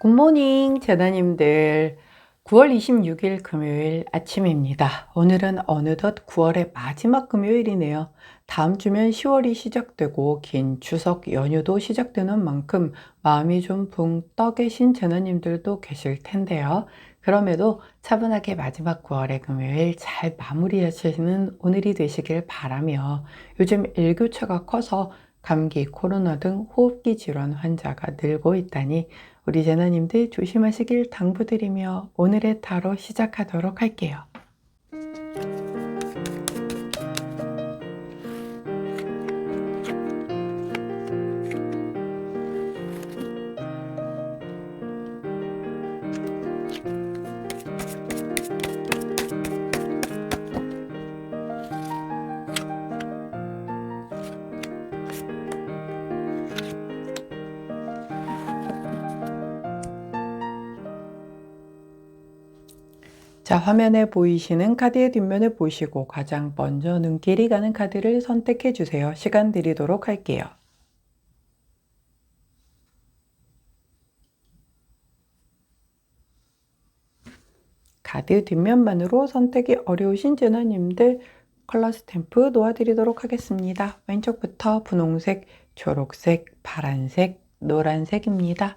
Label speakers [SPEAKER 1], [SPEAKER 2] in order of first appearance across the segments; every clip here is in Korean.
[SPEAKER 1] 굿모닝 재단님들 9월 26일 금요일 아침입니다. 오늘은 어느덧 9월의 마지막 금요일이네요. 다음 주면 10월이 시작되고 긴 추석 연휴도 시작되는 만큼 마음이 좀 붕 떠 계신 재단님들도 계실 텐데요. 그럼에도 차분하게 마지막 9월의 금요일 잘 마무리하시는 오늘이 되시길 바라며 요즘 일교차가 커서 감기, 코로나 등 호흡기 질환 환자가 늘고 있다니 우리 제나님들 조심하시길 당부드리며 오늘의 타로 시작하도록 할게요. 자, 화면에 보이시는 카드의 뒷면을 보시고 가장 먼저 눈길이 가는 카드를 선택해 주세요. 시간 드리도록 할게요. 카드 뒷면만으로 선택이 어려우신 제너님들 컬러 스탬프 놓아드리도록 하겠습니다. 왼쪽부터 분홍색, 초록색, 파란색, 노란색입니다.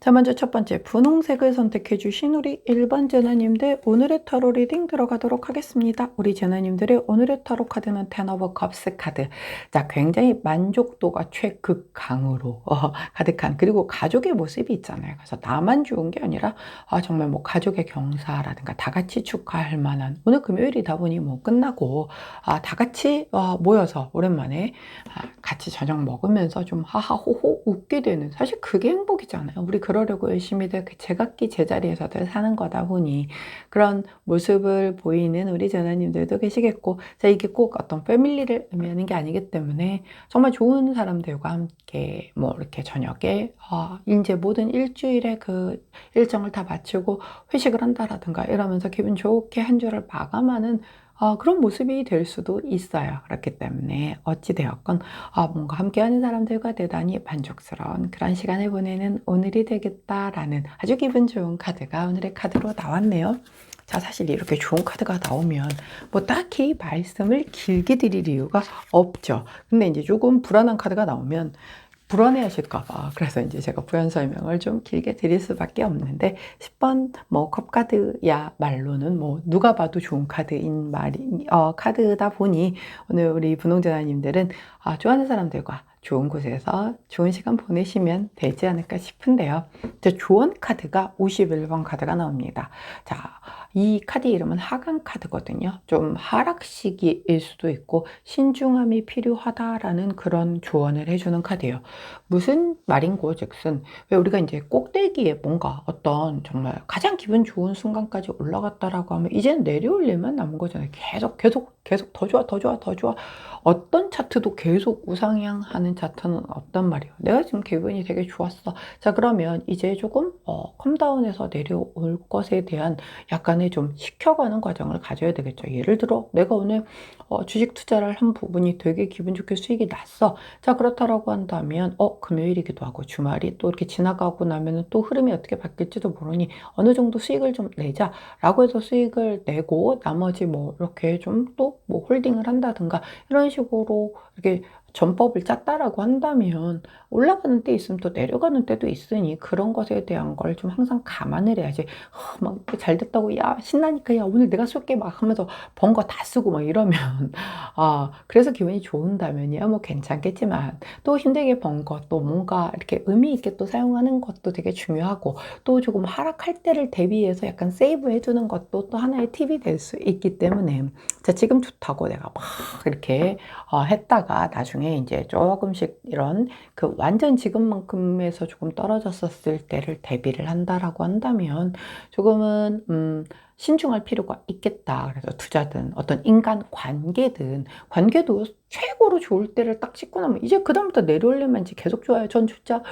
[SPEAKER 1] 자, 먼저 첫 번째 분홍색을 선택해 주신 우리 1번 제나님들 오늘의 타로 리딩 들어가도록 하겠습니다. 우리 제나님들의 오늘의 타로 카드는 텐 오브 컵스 카드. 자, 굉장히 만족도가 최극강으로 어, 가득한 그리고 가족의 모습이 있잖아요. 그래서 나만 좋은 게 아니라 아, 정말 뭐 가족의 경사라든가 다 같이 축하할 만한 오늘 금요일이다 보니 뭐 끝나고 아, 다 같이 어, 모여서 오랜만에 아, 같이 저녁 먹으면서 좀 하하호호 웃게 되는 사실 그게 행복이잖아요. 우리 그 러려고 열심히들 그 제각기 제자리에서들 사는 거다 보니 그런 모습을 보이는 우리 전화님들도 계시겠고 자 이게 꼭 어떤 패밀리를 의미하는 게 아니기 때문에 정말 좋은 사람들과 함께 뭐 이렇게 저녁에 어, 이제 모든 일주일의 그 일정을 다 마치고 회식을 한다라든가 이러면서 기분 좋게 한 주를 마감하는 어, 그런 모습이 될 수도 있어요. 그렇기 때문에 어찌되었건 어, 뭔가 함께하는 사람들과 대단히 만족스러운 그런 시간을 보내는 오늘이 되겠다라는 아주 기분 좋은 카드가 오늘의 카드로 나왔네요. 자, 사실 이렇게 좋은 카드가 나오면 뭐 딱히 말씀을 길게 드릴 이유가 없죠. 근데 이제 조금 불안한 카드가 나오면 불안해 하실까봐. 그래서 이제 제가 부연 설명을 좀 길게 드릴 수밖에 없는데, 10번 뭐 컵카드야 말로는 뭐 누가 봐도 좋은 카드인 말이, 어, 카드다 보니 오늘 우리 분홍재나님들은 아, 좋아하는 사람들과 좋은 곳에서 좋은 시간 보내시면 되지 않을까 싶은데요. 조언 카드가 51번 카드가 나옵니다. 자, 이 카드 이름은 하강 카드거든요. 좀 하락 시기일 수도 있고 신중함이 필요하다라는 그런 조언을 해주는 카드예요. 무슨 말인고 즉슨 왜 우리가 이제 꼭대기에 뭔가 어떤 정말 가장 기분 좋은 순간까지 올라갔다라고 하면 이제는 내려올 일만 남은 거잖아요. 계속 계속 계속 더 좋아 더 좋아 더 좋아 어떤 차트도 계속 우상향하는 차트는 없단 말이에요. 내가 지금 기분이 되게 좋았어. 자 그러면 이제 조금 어, 컴다운해서 내려올 것에 대한 약간의 좀 식혀가는 과정을 가져야 되겠죠. 예를 들어 내가 오늘 어, 주식 투자를 한 부분이 되게 기분 좋게 수익이 났어. 자 그렇다라고 한다면 어 금요일이기도 하고 주말이 또 이렇게 지나가고 나면은 또 흐름이 어떻게 바뀔지도 모르니 어느 정도 수익을 좀 내자라고 해서 수익을 내고 나머지 뭐 이렇게 좀 또 뭐 홀딩을 한다든가 이런 식으로 이렇게 전법을 짰다라고 한다면 올라가는 때 있으면 또 내려가는 때도 있으니 그런 것에 대한 걸 좀 항상 감안을 해야지. 어, 막잘 됐다고 야 신나니까 야 오늘 내가 쏠게 막 하면서 번 거 다 쓰고 막 이러면 아 그래서 기분이 좋은다면이야. 뭐 괜찮겠지만 또 힘들게 번 것도 뭔가 이렇게 의미 있게 또 사용하는 것도 되게 중요하고 또 조금 하락할 때를 대비해서 약간 세이브 해두는 것도 또 하나의 팁이 될 수 있기 때문에 자 지금 좋다고 내가 막 이렇게 어, 했다가 나중에 나중에 이제 조금씩 이런 그 완전 지금만큼에서 조금 떨어졌었을 때를 대비를 한다라고 한다면 조금은 음 신중할 필요가 있겠다. 그래서 투자든 어떤 인간 관계든 관계도 최고로 좋을 때를 딱 찍고 나면 이제 그다음부터 내려올려면 이제 계속 좋아요. 전 진짜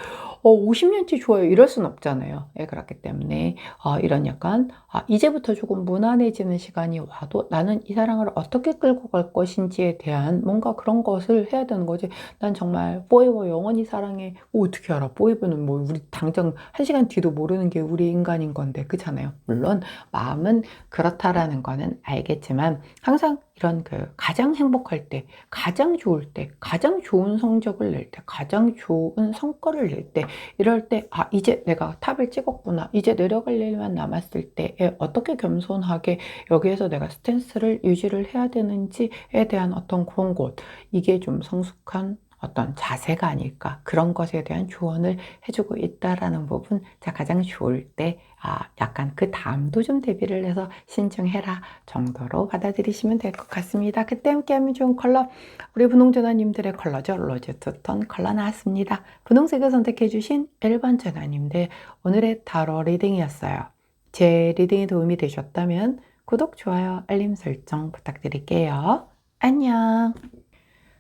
[SPEAKER 1] 어 50년째 좋아요. 이럴 순 없잖아요. 예, 그렇기 때문에 어 이런 약간 아 이제부터 조금 무난해지는 시간이 와도 나는 이 사랑을 어떻게 끌고 갈 것인지에 대한 뭔가 그런 것을 해야 되는 거지. 난 정말 포에버 영원히 사랑해. 어, 어떻게 알아? 포에버는 뭐 우리 당장 한 시간 뒤도 모르는 게 우리 인간인 건데 그렇잖아요. 물론 마음은 그렇다라는 거는 알겠지만 항상 이런 그 가장 행복할 때, 가장 좋을 때, 가장 좋은 성적을 낼 때, 가장 좋은 성과를 낼 때, 이럴 때, 아, 이제 내가 탑을 찍었구나. 이제 내려갈 일만 남았을 때에 어떻게 겸손하게 여기에서 내가 스탠스를 유지를 해야 되는지에 대한 어떤 그런 곳. 이게 좀 성숙한 어떤 자세가 아닐까 그런 것에 대한 조언을 해주고 있다라는 부분 자 가장 좋을 때 아, 약간 그 다음도 좀 대비를 해서 신중해라 정도로 받아들이시면 될 것 같습니다. 그때 함께하면 좋은 컬러 우리 분홍전화님들의 컬러죠. 로즈 투톤 컬러 나왔습니다. 분홍색을 선택해주신 1번 전화님들 오늘의 타로 리딩이었어요. 제 리딩이 도움이 되셨다면 구독, 좋아요, 알림 설정 부탁드릴게요. 안녕!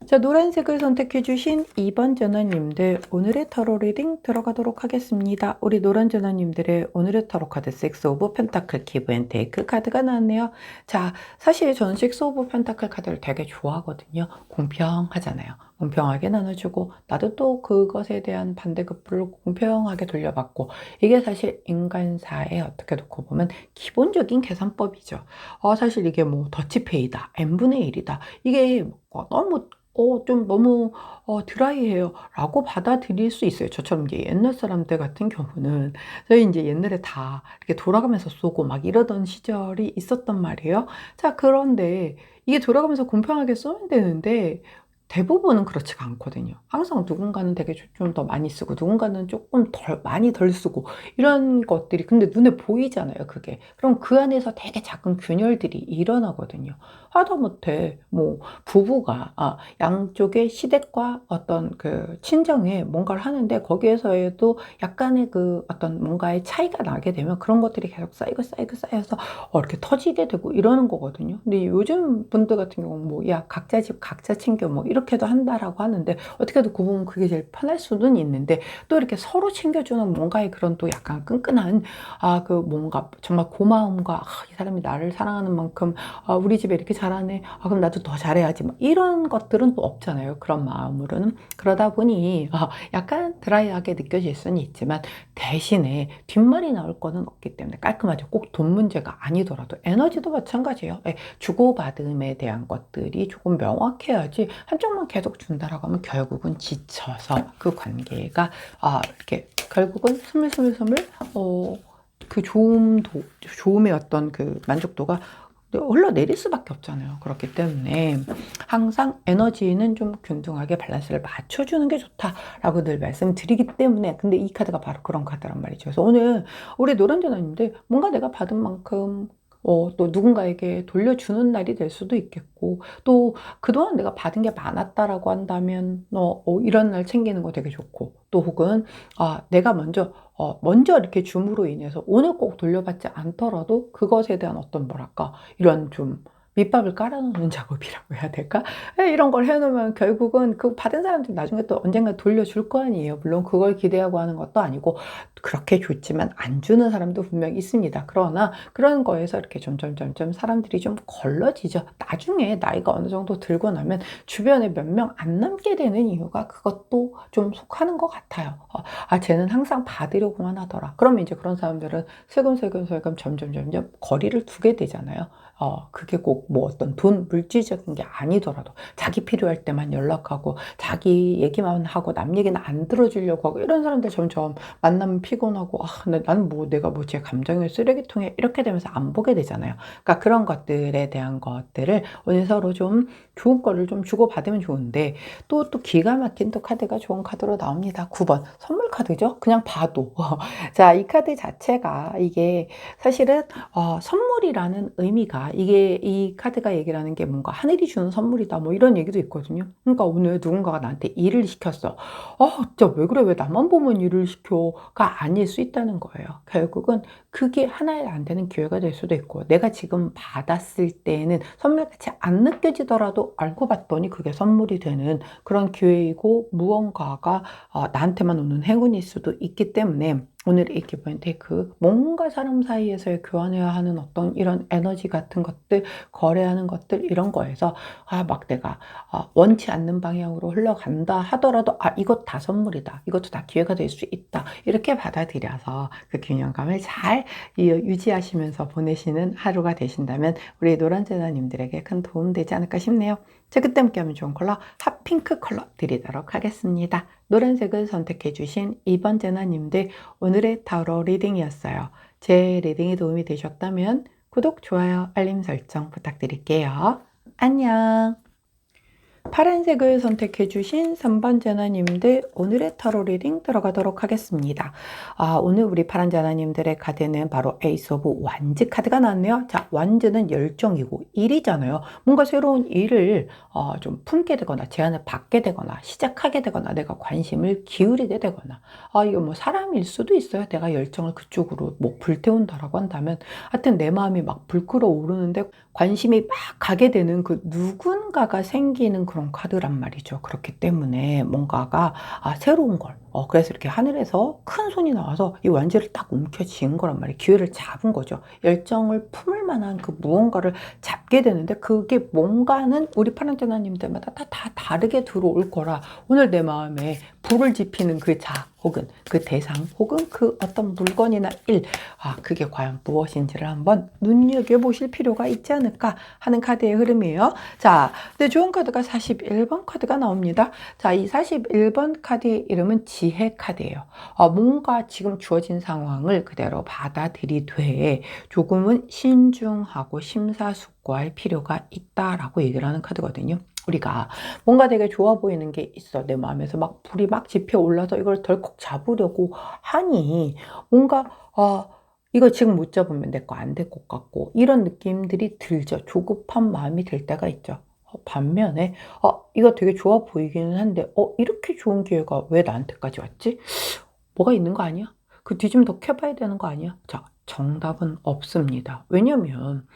[SPEAKER 1] 자, 노란색을 선택해 주신 2번 전화님들 오늘의 타로 리딩 들어가도록 하겠습니다. 우리 노란 전화님들의 오늘의 타로 카드 6 오브 펜타클 기브 앤 테이크 카드가 나왔네요. 자, 사실 저는 6 오브 펜타클 카드를 되게 좋아하거든요. 공평하잖아요. 공평하게 나눠주고 나도 또 그것에 대한 반대급부를 공평하게 돌려받고 이게 사실 인간사에 어떻게 놓고 보면 기본적인 계산법이죠. 어, 사실 이게 뭐 더치페이다, n분의 1이다. 이게 뭐 너무 어, 좀 너무 어, 드라이해요. 라고 받아들일 수 있어요. 저처럼 이제 옛날 사람들 같은 경우는 저희 이제 옛날에 다 이렇게 돌아가면서 쏘고 막 이러던 시절이 있었단 말이에요. 자, 그런데 이게 돌아가면서 공평하게 쏘면 되는데 대부분은 그렇지가 않거든요. 항상 누군가는 되게 좀 더 많이 쓰고 누군가는 조금 덜 많이 덜 쓰고 이런 것들이 근데 눈에 보이잖아요. 그게 그럼 그 안에서 되게 작은 균열들이 일어나거든요. 하다못해 뭐 부부가 아, 양쪽의 시댁과 어떤 그 친정에 뭔가를 하는데 거기에서에도 약간의 그 어떤 뭔가의 차이가 나게 되면 그런 것들이 계속 쌓이고 쌓이고 쌓여서 어, 이렇게 터지게 되고 이러는 거거든요. 근데 요즘 분들 같은 경우는 뭐 야 각자 집 각자 챙겨 뭐 이렇게도 한다라고 하는데 어떻게도 그 부분 그게 제일 편할 수는 있는데 또 이렇게 서로 챙겨주는 뭔가의 그런 또 약간 끈끈한 아 그 뭔가 정말 고마움과 아, 이 사람이 나를 사랑하는 만큼 아, 우리 집에 이렇게 잘하네. 아 그럼 나도 더 잘해야지. 막 이런 것들은 또 없잖아요. 그런 마음으로는. 그러다 보니 아, 약간 드라이하게 느껴질 수는 있지만 대신에 뒷말이 나올 거는 없기 때문에 깔끔하죠. 꼭 돈 문제가 아니더라도 에너지도 마찬가지예요. 예, 주고받음에 대한 것들이 조금 명확해야지 한쪽만 계속 준다라고 하면 결국은 지쳐서 그 관계가 아 이렇게 결국은 스물스물스물 어 그 좋음도 좋음의 어떤 그 만족도가 흘러내릴 수밖에 없잖아요. 그렇기 때문에 항상 에너지는 좀 균등하게 밸런스를 맞춰주는 게 좋다라고 늘 말씀드리기 때문에 근데 이 카드가 바로 그런 카드란 말이죠. 그래서 오늘 우리 노란전화님들 뭔가 내가 받은 만큼 어, 또 누군가에게 돌려주는 날이 될 수도 있겠고, 또 그동안 내가 받은 게 많았다라고 한다면, 어, 어, 이런 날 챙기는 거 되게 좋고, 또 혹은, 아, 내가 먼저, 어, 먼저 이렇게 줌으로 인해서 오늘 꼭 돌려받지 않더라도 그것에 대한 어떤 뭐랄까, 이런 좀, 밑밥을 깔아놓는 작업이라고 해야 될까? 예, 이런 걸 해놓으면 결국은 그 받은 사람들이 나중에 또 언젠가 돌려줄 거 아니에요. 물론 그걸 기대하고 하는 것도 아니고 그렇게 좋지만 안 주는 사람도 분명 있습니다. 그러나 그런 거에서 이렇게 점점점점 사람들이 좀 걸러지죠. 나중에 나이가 어느 정도 들고 나면 주변에 몇 명 안 남게 되는 이유가 그것도 좀 속하는 것 같아요. 어, 아, 쟤는 항상 받으려고만 하더라. 그러면 이제 그런 사람들은 슬금슬금 슬금 점점 점점 거리를 두게 되잖아요. 어, 그게 꼭 뭐 어떤 돈, 물질적인 게 아니더라도 자기 필요할 때만 연락하고 자기 얘기만 하고 남 얘기는 안 들어주려고 하고 이런 사람들 점점 만나면 피곤하고 아, 나는 뭐 내가 뭐 제 감정의 쓰레기통에 이렇게 되면서 안 보게 되잖아요. 그러니까 그런 것들에 대한 것들을 오늘 서로 좀 좋은 거를 좀 주고받으면 좋은데 또또 기가 막힌 또 카드가 좋은 카드로 나옵니다. 9번 선물 카드죠. 그냥 봐도 자 이 카드 자체가 이게 사실은 어, 선물이라는 의미가 자, 이게 이 카드가 얘기를 하는 게 뭔가 하늘이 주는 선물이다. 뭐 이런 얘기도 있거든요. 그러니까 오늘 누군가가 나한테 일을 시켰어. 어, 진짜 왜 그래? 왜 나만 보면 일을 시켜?가 아닐 수 있다는 거예요. 결국은 그게 하나에 안 되는 기회가 될 수도 있고, 내가 지금 받았을 때는 선물같이 안 느껴지더라도 알고 봤더니 그게 선물이 되는 그런 기회이고, 무언가가 어, 나한테만 오는 행운일 수도 있기 때문에 오늘 이 기본 테이크 뭔가 사람 사이에서의 교환해야 하는 어떤 이런 에너지 같은 것들 거래하는 것들 이런 거에서 아 막 내가 아, 원치 않는 방향으로 흘러간다 하더라도 아 이것 다 선물이다 이것도 다 기회가 될 수 있다 이렇게 받아들여서 그 균형감을 잘 유지하시면서 보내시는 하루가 되신다면 우리 노란제나님들에게 큰 도움 되지 않을까 싶네요. 함께 하면 좋은 컬러 핫핑크 컬러 드리도록 하겠습니다. 노란색을 선택해 주신 2번 제나님들 오늘의 타로 리딩이었어요. 제 리딩이 도움이 되셨다면 구독, 좋아요, 알림 설정 부탁드릴게요. 안녕! 파란색을 선택해 주신 3번 제나님들 오늘의 타로 리딩 들어가도록 하겠습니다. 아, 오늘 우리 파란 제나님들의 카드는 바로 에이스 오브 완즈 카드가 나왔네요. 자, 완즈는 열정이고 일이잖아요. 뭔가 새로운 일을 어, 좀 품게 되거나 제안을 받게 되거나 시작하게 되거나 내가 관심을 기울이게 되거나 아, 이거 뭐 사람일 수도 있어요. 내가 열정을 그쪽으로 뭐 불태운다라고 한다면 하여튼 내 마음이 막 불끓어 오르는데 관심이 막 가게 되는 그 누군가가 생기는 그런 카드란 말이죠. 그렇기 때문에 뭔가가 아, 새로운 걸 어, 그래서 이렇게 하늘에서 큰 손이 나와서 이 완제를 딱 움켜쥐은 거란 말이에요. 기회를 잡은 거죠. 열정을 품을 만한 그 무언가를 잡게 되는데 그게 뭔가는 우리 파란테나님들마다 다, 다 다르게 들어올 거라 오늘 내 마음에 불을 지피는 그 자 혹은 그 대상 혹은 그 어떤 물건이나 일, 아, 그게 과연 무엇인지를 한번 눈여겨보실 필요가 있지 않을까 하는 카드의 흐름이에요. 자, 근데 좋은 카드가 41번 카드가 나옵니다. 자, 이 41번 카드의 이름은 지혜 카드예요. 어, 뭔가 지금 주어진 상황을 그대로 받아들이되 조금은 신중하고 심사숙고할 필요가 있다라고 얘기를 하는 카드거든요. 우리가 뭔가 되게 좋아 보이는 게 있어. 내 마음에서 막 불이 막 지펴 올라서 이걸 덜컥 잡으려고 하니 뭔가 어, 이거 지금 못 잡으면 내 거 안 될 것 같고 이런 느낌들이 들죠. 조급한 마음이 들 때가 있죠. 어, 반면에 어, 이거 되게 좋아 보이기는 한데 어, 이렇게 좋은 기회가 왜 나한테까지 왔지? 뭐가 있는 거 아니야? 그 뒤 좀 더 캐봐야 되는 거 아니야? 자, 정답은 없습니다. 왜냐면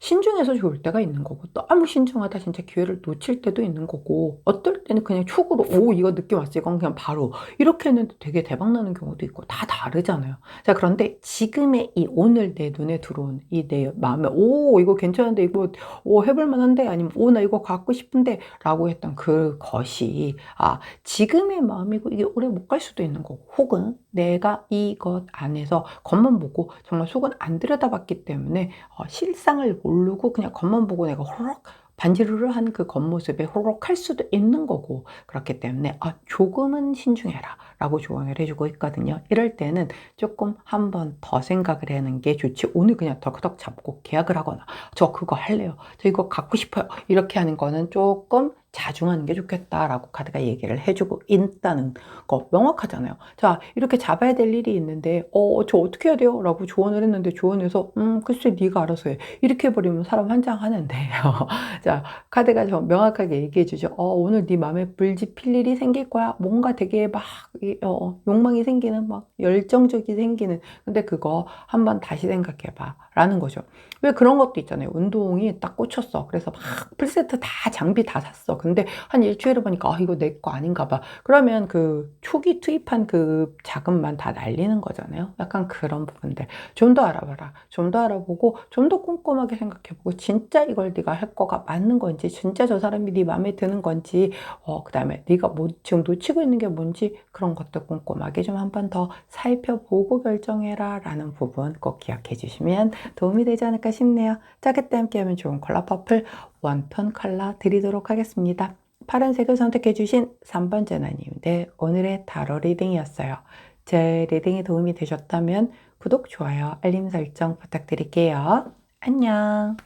[SPEAKER 1] 신중해서 좋을 때가 있는 거고 너무 신중하다 진짜 기회를 놓칠 때도 있는 거고 어떨 때는 그냥 촉으로 오 이거 느낌 왔어. 이건 그냥 바로. 이렇게 했는데 되게 대박 나는 경우도 있고 다 다르잖아요. 자 그런데 지금의 이 오늘 내 눈에 들어온 이 내 마음에 오 이거 괜찮은데 이거 오 해볼 만한데? 아니면 오 나 이거 갖고 싶은데? 라고 했던 그 것이 아 지금의 마음이고 이게 오래 못 갈 수도 있는 거고 혹은 내가 이것 안에서 겉만 보고 정말 속은 안 들여다봤기 때문에 어, 실상을 모르고 그냥 겉만 보고 내가 호록 반지르르 한 그 겉모습에 호록할 수도 있는 거고 그렇기 때문에 아 조금은 신중해라 라고 조언을 해주고 있거든요. 이럴 때는 조금 한 번 더 생각을 하는 게 좋지. 오늘 그냥 덕덕 잡고 계약을 하거나 저 그거 할래요. 저 이거 갖고 싶어요. 이렇게 하는 거는 조금 자중하는 게 좋겠다라고 카드가 얘기를 해주고 있다는 거 명확하잖아요. 자 이렇게 잡아야 될 일이 있는데 어 저 어떻게 해야 돼요? 라고 조언을 했는데 조언해서 음 글쎄 네가 알아서 해 이렇게 해버리면 사람 환장하는데요. 자 카드가 저 명확하게 얘기해 주죠. 어 오늘 네 마음에 불지 필 일이 생길 거야. 뭔가 되게 막 어, 욕망이 생기는 막 열정적이 생기는 근데 그거 한번 다시 생각해봐 라는 거죠. 왜 그런 것도 있잖아요. 운동이 딱 꽂혔어. 그래서 막 풀세트 다 장비 다 샀어. 근데 한 일주일을 보니까 아, 이거 내 거 아닌가 봐. 그러면 그 초기 투입한 그 자금만 다 날리는 거잖아요. 약간 그런 부분들. 좀 더 알아봐라. 좀 더 알아보고 좀 더 꼼꼼하게 생각해보고 진짜 이걸 네가 할 거가 맞는 건지 진짜 저 사람이 네 마음에 드는 건지 어, 그 다음에 네가 뭐 지금 놓치고 있는 게 뭔지 그런 것도 꼼꼼하게 좀 한 번 더 살펴보고 결정해라 라는 부분 꼭 기억해 주시면 도움이 되지 않을까 싶네요. 자, 그때 함께 하면 좋은 컬러 퍼플 원톤 컬러 드리도록 하겠습니다. 파란색을 선택해 주신 3번 전화님들 오늘의 타로 리딩이었어요. 제 리딩이 도움이 되셨다면 구독, 좋아요, 알림 설정 부탁드릴게요. 안녕.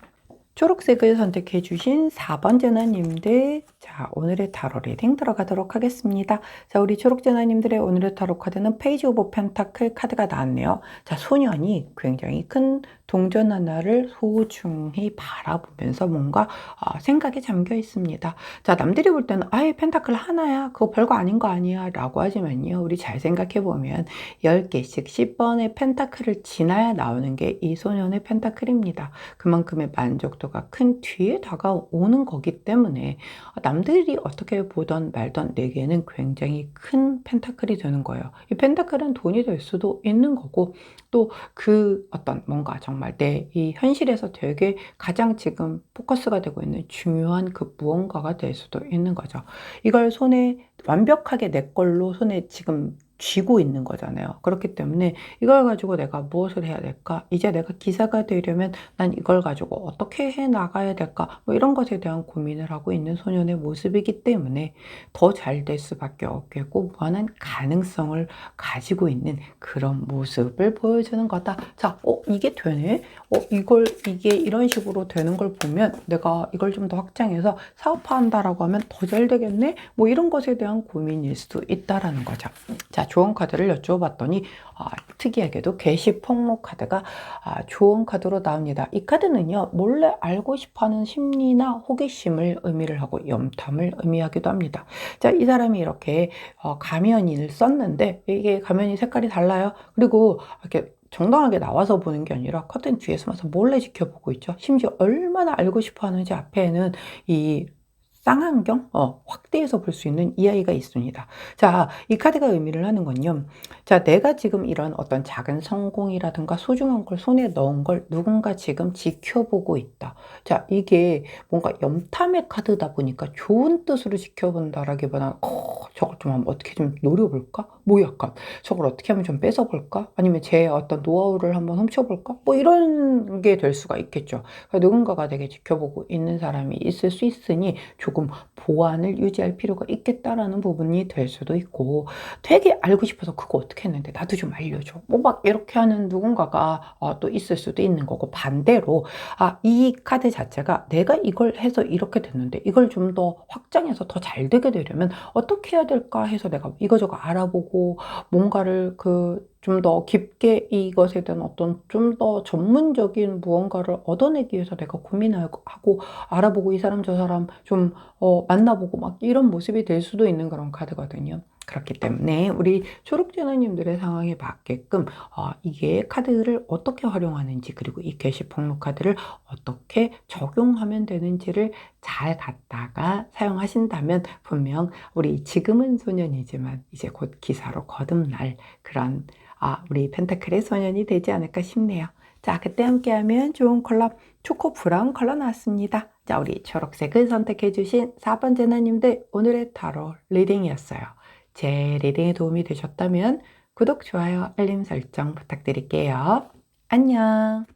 [SPEAKER 1] 초록색을 선택해 주신 4번 제나님들 자 오늘의 타로 리딩 들어가도록 하겠습니다 자 우리 초록 제나님들의 오늘의 타로 카드는 페이지 오브 펜타클 카드가 나왔네요 자 소년이 굉장히 큰 동전 하나를 소중히 바라보면서 뭔가 아, 생각에 잠겨 있습니다. 자, 남들이 볼 때는 아예 펜타클 하나야. 그거 별거 아닌 거 아니야. 라고 하지만요. 우리 잘 생각해 보면 10개씩 10번의 펜타클을 지나야 나오는 게 이 소년의 펜타클입니다. 그만큼의 만족도가 큰 뒤에 다가오는 거기 때문에 남들이 어떻게 보던 말던 내게는 굉장히 큰 펜타클이 되는 거예요. 이 펜타클은 돈이 될 수도 있는 거고 또 그 어떤 뭔가 정말 내 이 현실에서 되게 가장 지금 포커스가 되고 있는 중요한 그 무언가가 될 수도 있는 거죠. 이걸 손에 완벽하게 내 걸로 손에 지금 쥐고 있는 거잖아요. 그렇기 때문에 이걸 가지고 내가 무엇을 해야 될까? 이제 내가 기사가 되려면 난 이걸 가지고 어떻게 해 나가야 될까? 뭐 이런 것에 대한 고민을 하고 있는 소년의 모습이기 때문에 더 잘 될 수밖에 없겠고 무한한 가능성을 가지고 있는 그런 모습을 보여주는 거다. 자, 어, 이게 되네? 어, 이걸, 이게 이런 식으로 되는 걸 보면 내가 이걸 좀 더 확장해서 사업화한다라고 하면 더 잘 되겠네? 뭐 이런 것에 대한 고민일 수도 있다라는 거죠. 자, 조언 카드를 여쭤봤더니 아, 특이하게도 게시 폭로 카드가 아, 조언 카드로 나옵니다. 이 카드는요, 몰래 알고 싶어하는 심리나 호기심을 의미를 하고 염탐을 의미하기도 합니다. 자, 이 사람이 이렇게 어, 가면인을 썼는데 이게 가면이 색깔이 달라요. 그리고 이렇게 정당하게 나와서 보는 게 아니라 커튼 뒤에 숨어서 몰래 지켜보고 있죠. 심지어 얼마나 알고 싶어 하는지 앞에는 이 쌍안경 어, 확대해서 볼 수 있는 이 아이가 있습니다. 자, 이 카드가 의미를 하는 건요. 자, 내가 지금 이런 어떤 작은 성공이라든가 소중한 걸 손에 넣은 걸 누군가 지금 지켜보고 있다. 자, 이게 뭔가 염탐의 카드다 보니까 좋은 뜻으로 지켜본다라기보다 어, 저걸 좀 한번 어떻게 좀 노려볼까? 뭐 약간 저걸 어떻게 하면 좀 뺏어볼까? 아니면 제 어떤 노하우를 한번 훔쳐볼까? 뭐 이런 게 될 수가 있겠죠. 그러니까 누군가가 되게 지켜보고 있는 사람이 있을 수 있으니 조금 보완을 유지할 필요가 있겠다라는 부분이 될 수도 있고 되게 알고 싶어서 그거 어떻게 했는데 나도 좀 알려줘. 뭐 막 이렇게 하는 누군가가 어, 또 있을 수도 있는 거고 반대로 아, 이 카드 자체가 내가 이걸 해서 이렇게 됐는데 이걸 좀 더 확장해서 더 잘 되게 되려면 어떻게 해야 될까 해서 내가 이거저거 알아보고 뭔가를 그 좀 더 깊게 이것에 대한 어떤 좀 더 전문적인 무언가를 얻어내기 위해서 내가 고민하고 알아보고 이 사람 저 사람 좀 어, 만나보고 막 이런 모습이 될 수도 있는 그런 카드거든요. 그렇기 때문에 우리 초록제너님들의 상황에 맞게끔 어, 이게 카드를 어떻게 활용하는지 그리고 이 게시 폭로 카드를 어떻게 적용하면 되는지를 잘 갖다가 사용하신다면 분명 우리 지금은 소년이지만 이제 곧 기사로 거듭날 그런 아, 우리 펜타클의 소년이 되지 않을까 싶네요. 자, 그때 함께하면 좋은 컬러 초코 브라운 컬러 나왔습니다. 자, 우리 초록색을 선택해주신 4번 제나님들 오늘의 타로 리딩이었어요. 제 리딩에 도움이 되셨다면 구독, 좋아요, 알림 설정 부탁드릴게요. 안녕.